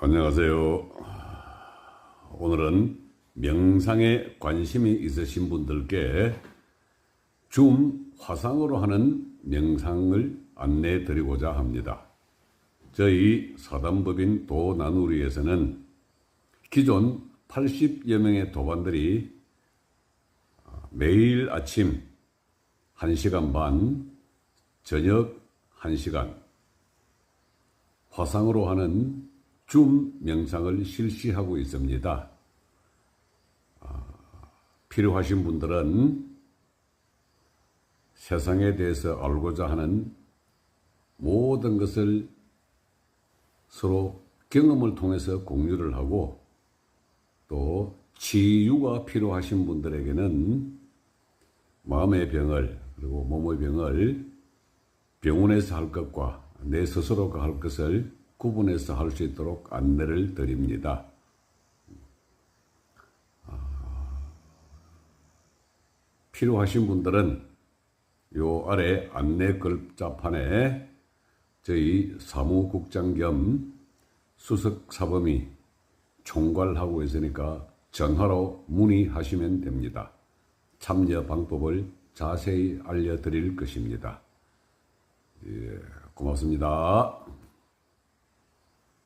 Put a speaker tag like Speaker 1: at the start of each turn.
Speaker 1: 안녕하세요. 오늘은 명상에 관심이 있으신 분들께 줌 화상으로 하는 명상을 안내해 드리고자 합니다. 저희 사단법인 도나누리에서는 기존 80여 명의 도반들이 매일 아침 1시간 반, 저녁 1시간, 화상으로 하는 줌 명상을 실시하고 있습니다. 아, 필요하신 분들은 세상에 대해서 알고자 하는 모든 것을 서로 경험을 통해서 공유를 하고 또 치유가 필요하신 분들에게는 마음의 병을 그리고 몸의 병을 병원에서 할 것과 내 스스로가 할 것을 구분해서 할 수 있도록 안내를 드립니다. 아, 필요하신 분들은 요 아래 안내 글자판에 저희 사무국장 겸 수석 사범이 총괄하고 있으니까 전화로 문의하시면 됩니다. 참여 방법을 자세히 알려드릴 것입니다. 예, 고맙습니다.